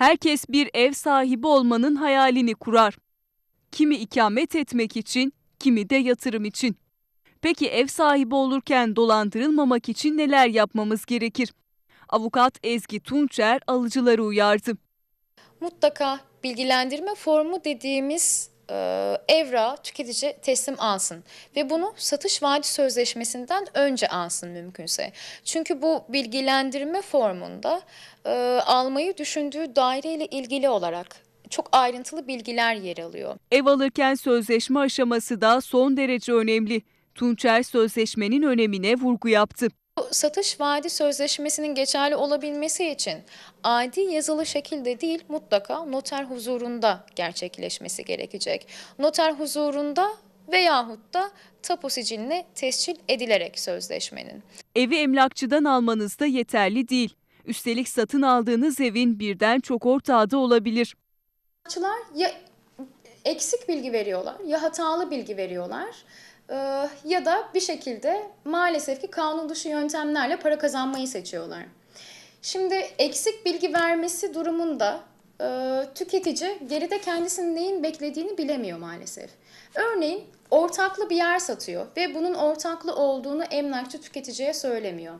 Herkes bir ev sahibi olmanın hayalini kurar. Kimi ikamet etmek için, kimi de yatırım için. Peki ev sahibi olurken dolandırılmamak için neler yapmamız gerekir? Avukat Ezgi Tunçer alıcıları uyardı. mutlaka bilgilendirme formu dediğimiz evra tüketici teslim alsın ve bunu satış vaadi sözleşmesinden önce alsın mümkünse. Çünkü bu bilgilendirme formunda e, almayı düşündüğü daire ile ilgili olarak çok ayrıntılı bilgiler yer alıyor. Ev alırken sözleşme aşaması da son derece önemli. Tunçer sözleşmenin önemine vurgu yaptı. Satış vaadi sözleşmesinin geçerli olabilmesi için adi yazılı şekilde değil mutlaka noter huzurunda gerçekleşmesi gerekecek. Noter huzurunda veyahut da tapu siciline tescil edilerek sözleşmenin. Evi emlakçıdan almanız da yeterli değil. Üstelik satın aldığınız evin birden çok ortağı da olabilir. Sanatçılar ya eksik bilgi veriyorlar ya hatalı bilgi veriyorlar ya da bir şekilde maalesef ki kanun dışı yöntemlerle para kazanmayı seçiyorlar. Şimdi eksik bilgi vermesi durumunda eee, tüketici geride kendisinin neyin beklediğini bilemiyor maalesef. Örneğin ortaklı bir yer satıyor ve bunun ortaklı olduğunu emlakçı tüketiciye söylemiyor.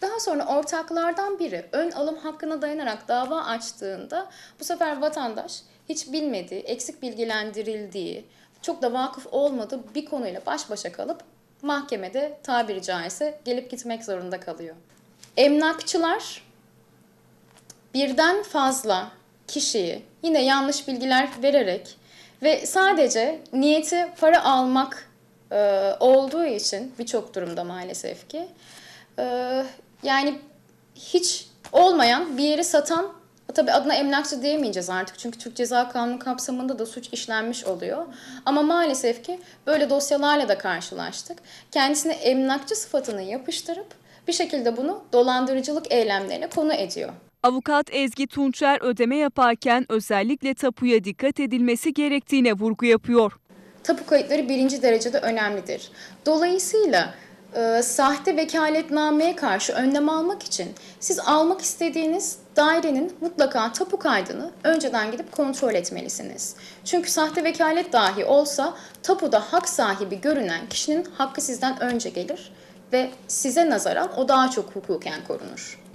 Daha sonra ortaklardan biri ön alım hakkına dayanarak dava açtığında bu sefer vatandaş hiç bilmediği, eksik bilgilendirildiği, çok da vakıf olmadığı bir konuyla baş başa kalıp mahkemede tabiri caizse gelip gitmek zorunda kalıyor. Emlakçılar birden fazla kişiyi yine yanlış bilgiler vererek ve sadece niyeti para almak e, olduğu için birçok durumda maalesef ki e, yani hiç olmayan bir yeri satan tabi adına emlakçı diyemeyeceğiz artık çünkü Türk Ceza Kanunu kapsamında da suç işlenmiş oluyor. Ama maalesef ki böyle dosyalarla da karşılaştık. Kendisine emlakçı sıfatını yapıştırıp bir şekilde bunu dolandırıcılık eylemlerine konu ediyor. Avukat Ezgi Tunçer ödeme yaparken özellikle tapuya dikkat edilmesi gerektiğine vurgu yapıyor. tapu kayıtları birinci derecede önemlidir. Dolayısıyla e, sahte vekaletnameye karşı önlem almak için siz almak istediğiniz dairenin mutlaka tapu kaydını önceden gidip kontrol etmelisiniz. Çünkü sahte vekalet dahi olsa tapuda hak sahibi görünen kişinin hakkı sizden önce gelir ve size nazaran o daha çok hukuken korunur.